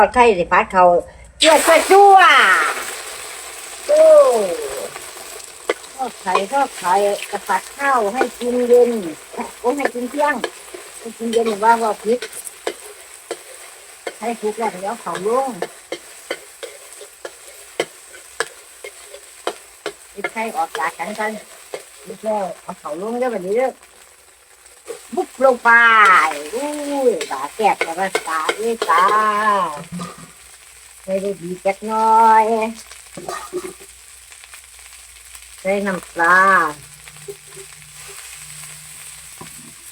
ทอดไข่สิพัดเขาเจือจั่วจั่วโอ้ทอดไข่ทอดไข่กระผัดข้าวให้กินเย็นโอ้ให้กินเที่ยงให้กินเย็นหรือว่าว่าพริกให้ทุกแล้วเดี๋ยวเขาลงปิดไข่ออกจากกันกันนี่แล้วเอาเขาลงได้แบบนี้เด้อ ลงไปอุ้ยบาแกบกับภาษาด้วยตาใส่ได้ดีจักหน้อยใส่น้ำปลา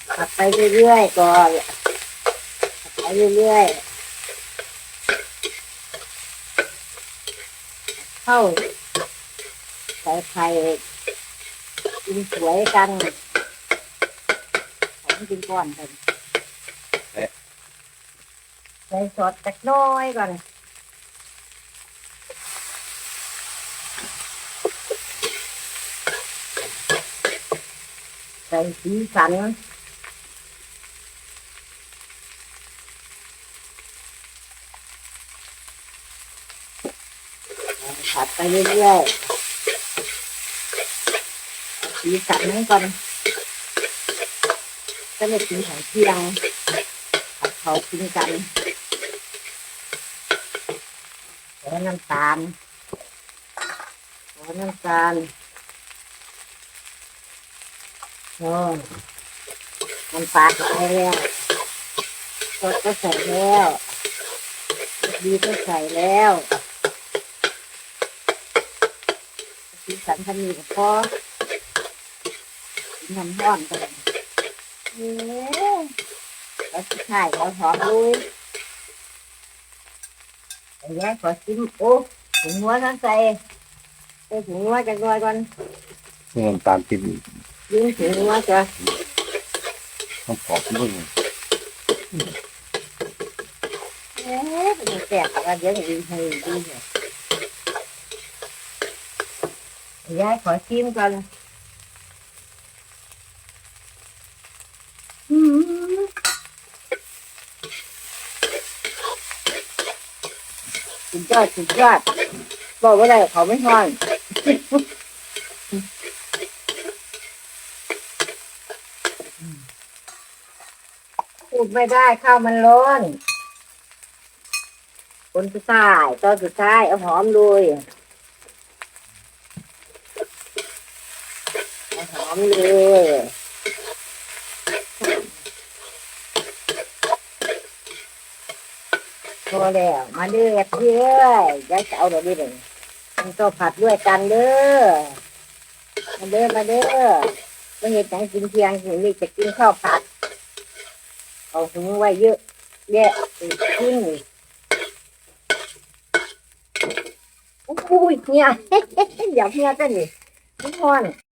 ผัดไปเรื่อยๆก่อนผัดไปเรื่อยๆเข้าใส่ไข่กินสวยกัน ของกินก่อนกันใส่สดจักหน้อยก่อนใส่สีสันผัดไปเรื่อยๆสีสันนั้นก่อน ก็ไม่กินของเที่ยงผัดเขากินกันแล้วน้ำตาลแล้วน้ำตาลโอ้มันปลาก็ใส่แล้วสดก็ใส่แล้วดีก็ใส่แล้วสีสันทำมีกับพ่อน้ำร้อนกัน เอ๊ะแล้วสุดท้ายเราหอมลุยไอ้แย่ขอชิมโอ้ถุงหัวทั้งใส่ใส่ถุงหัวจังเลยก่อนนี่น้ำตาลติดยิงถุงหัวจะต้องปอกเบิ่งเอ๊ะเป็นแสบอะไรเดี๋ยวอีกให้ดีเนี่ยยายขอชิมก่อนอืม สุดยอดสุดยอดบอกว่าอะไรเขาไม่ทอนพูดไม่ได้ข้าวมันร้อนคนสุดท้ายตอนสุดท้ายเอาหอมเลยเอาหอมเลย พอแล้วมาเดือดเรื่อยยายจะเอาเดี๋ยวนี้เลยมันก็ผัดด้วยกันเด้อมาเด้อมาเด้อไม่เห็นจังกินเทียงถึงนี่จะกินข้าวผัดเอาถุงไว้เยอะแยะไปกินอุ้ยเนี่ยอย่าเพี้ยกันดิทุกคน